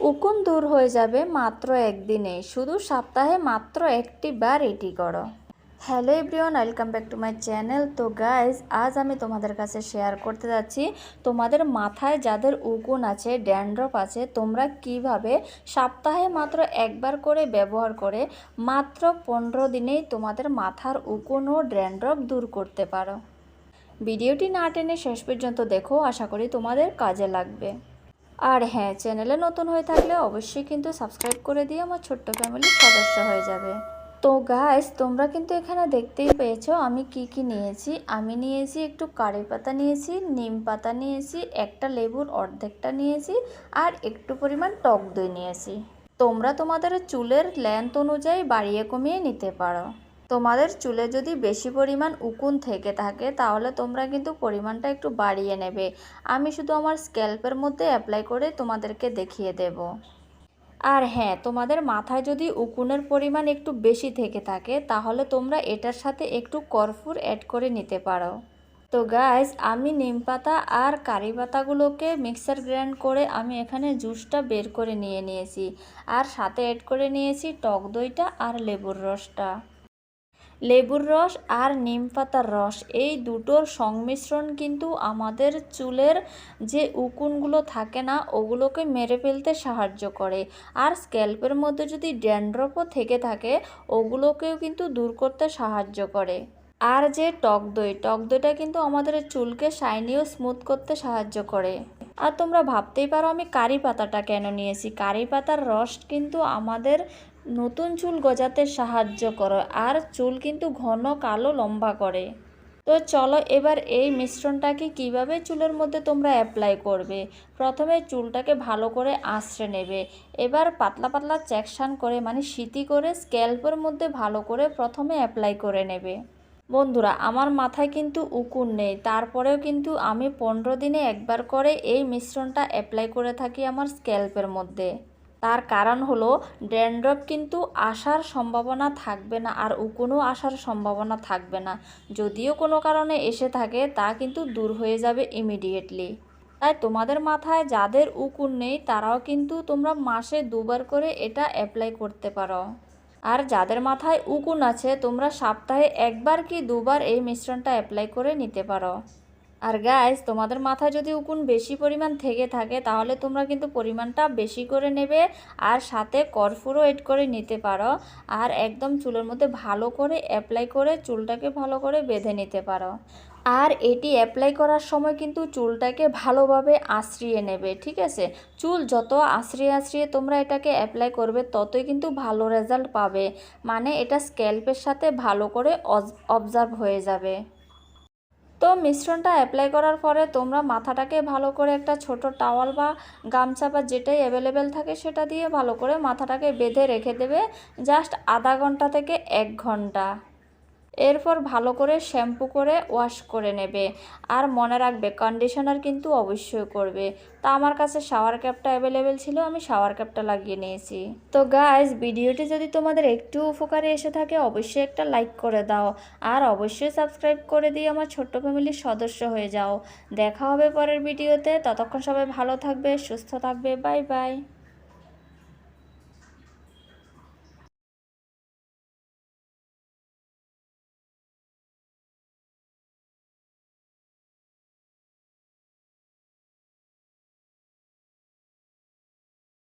উকুন দূর হয়ে যাবে মাত্র একদিনে। শুধু সপ্তাহে মাত্র একটি বার এটি করো। Hello everyone, welcome back to my channel. তো গাইজ আজ আমি তোমাদের কাছে শেয়ার করতে যাচ্ছি তোমাদের মাথায় যাদের উকুন আছে ড্যান্ড্রফ আছে, তোমরা কীভাবে সপ্তাহে মাত্র একবার করে ব্যবহার করে মাত্র পনেরো দিনেই তোমাদের মাথার উকুন ও ড্যান্ড্রফ দূর করতে পারো। ভিডিওটি না টেনে শেষ পর্যন্ত দেখো, আশা করি তোমাদের কাজে লাগবে। আর হ্যাঁ চ্যানেলে নতুন হয়ে থাকলে অবশ্যই কিন্তু সাবস্ক্রাইব করে দিয়ে আমার ছোট্ট ফ্যামিলির সদস্য হয়ে যাবে। তো গাইস তোমরা কিন্তু এখানে দেখতেই পেয়েছ আমি কি কি নিয়েছি। আমি নিয়েছি একটু কারি পাতা নিয়েছি, নিম পাতা নিয়েছি, একটা লেবুর অর্ধেকটা নিয়েছি আর একটু পরিমাণ টক দই নিয়েছি। তোমরা তোমাদের চুলের লেন্থ অনুযায়ী বাড়িয়ে কমিয়ে নিতে পারো। তোমাদের চুলে যদি বেশি পরিমাণ উকুন থেকে থাকে, তাহলে তোমরা কিন্তু পরিমাণটা একটু বাড়িয়ে নেবে। আমি শুধু আমার স্ক্যাল্পের মধ্যে অ্যাপ্লাই করে তোমাদেরকে দেখিয়ে দেব। আর হ্যাঁ তোমাদের মাথায় যদি উকুনের পরিমাণ একটু বেশি থেকে থাকে, তাহলে তোমরা এটার সাথে একটু কর্ফুর অ্যাড করে নিতে পারো। তো গাইজ আমি নিম পাতা আর কারি পাতাগুলোকে মিক্সার গ্রাইন্ড করে আমি এখানে জুসটা বের করে নিয়ে নিয়েছি। আর সাথে অ্যাড করে নিয়েছি টক দইটা আর লেবুর রসটা। লেবুর রস আর নিম পাতার রস। এই দুটোর সংমিশ্রণ কিন্তু আমাদের চুলের যে উকুনগুলো থাকে না, ওগুলোকে মেরে ফেলতে সাহায্য করে। আর স্ক্যাল্পের মধ্যে যদি ড্যান্ড্রপও থেকে থাকে, ওগুলোকেও কিন্তু দূর করতে সাহায্য করে। আর যে টক দই, টক দইটা কিন্তু আমাদের চুলকে শাইনি ও স্মুথ করতে সাহায্য করে। আর তোমরা ভাবতেই পারো আমি কারি পাতাটা কেন নিয়েছি। কারি পাতার রস কিন্তু আমাদের নতুন চুল গজাতে সাহায্য করে আর চুল কিন্তু ঘন, কালো, লম্বা করে। তো চলো এবার এই মিশ্রণটাকে কীভাবে চুলের মধ্যে তোমরা অ্যাপ্লাই করবে? প্রথমে চুলটাকে ভালো করে আঁচড়ে নেবে। এবার পাতলা পাতলা চ্যাকশান করে মানে সিটি করে স্ক্যাল্পের মধ্যে ভালো করে প্রথমে অ্যাপ্লাই করে নেবে। বন্ধুরা, আমার মাথায় কিন্তু উকুন নেই। তারপরেও কিন্তু আমি পনেরো দিনে একবার করে এই মিশ্রণটা অ্যাপ্লাই করে থাকি আমার স্ক্যাল্পের মধ্যে। তার কারণ হলো ড্যান্ড্রফ কিন্তু আসার সম্ভাবনা থাকবে না আর উকুনও আসার সম্ভাবনা থাকবে না। যদিও কোনো কারণে এসে থাকে, তা কিন্তু দূর হয়ে যাবে ইমিডিয়েটলি তাই তোমাদের মাথায় যাদের উকুন নেই, তারাও কিন্তু তোমরা মাসে দুবার করে এটা অ্যাপ্লাই করতে পারো। আর যাদের মাথায় উকুন আছে, তোমরা সপ্তাহে একবার কি দুবার এই মিশ্রণটা অ্যাপ্লাই করে নিতে পারো। আর গাইস তোমাদের মাথায় যদি উকুন বেশি পরিমাণ থেকে থাকে, তাহলে তোমরা কিন্তু পরিমাণটা বেশি করে নেবে আর সাথে কর্ফুরও এড করে নিতে পারো। আর একদম চুলের মধ্যে ভালো করে অ্যাপ্লাই করে চুলটাকে ভালো করে বেঁধে নিতে পারো। আর এটি অ্যাপ্লাই করার সময় কিন্তু চুলটাকে ভালোভাবে আশ্রিয়ে নেবে, ঠিক আছে? চুল যত আশ্রিয়ে আশ্রিয়ে তোমরা এটাকে অ্যাপ্লাই করবে, ততই কিন্তু ভালো রেজাল্ট পাবে। মানে এটা স্ক্যাল্পের সাথে ভালো করে অবজার্ভ হয়ে যাবে। তো মিশ্রণটা অ্যাপ্লাই করার পরে তোমরা মাথাটাকে ভালো করে একটা ছোট টাওয়াল বা গামছা বা যেটাই অ্যাভেলেবেল থাকে সেটা দিয়ে ভালো করে মাথাটাকে বেঁধে রেখে দেবে জাস্ট আধা ঘণ্টা থেকে এক ঘণ্টা। এরপর ভালো করে শ্যাম্পু করে ওয়াশ করে নেবে। আর মনে রাখবে কন্ডিশনার কিন্তু অবশ্যই করবে। তা আমার কাছে শাওয়ার ক্যাপটা অ্যাভেলেবেল ছিল, আমি শাওয়ার ক্যাপটা লাগিয়ে নিয়েছি। তো গাইজ ভিডিওটি যদি তোমাদের একটু উপকারে এসে থাকে, অবশ্যই একটা লাইক করে দাও। আর অবশ্যই সাবস্ক্রাইব করে দিয়ে আমার ছোট্ট ফ্যামিলির সদস্য হয়ে যাও। দেখা হবে পরের ভিডিওতে। ততক্ষণ সবাই ভালো থাকবে, সুস্থ থাকবে। Bye bye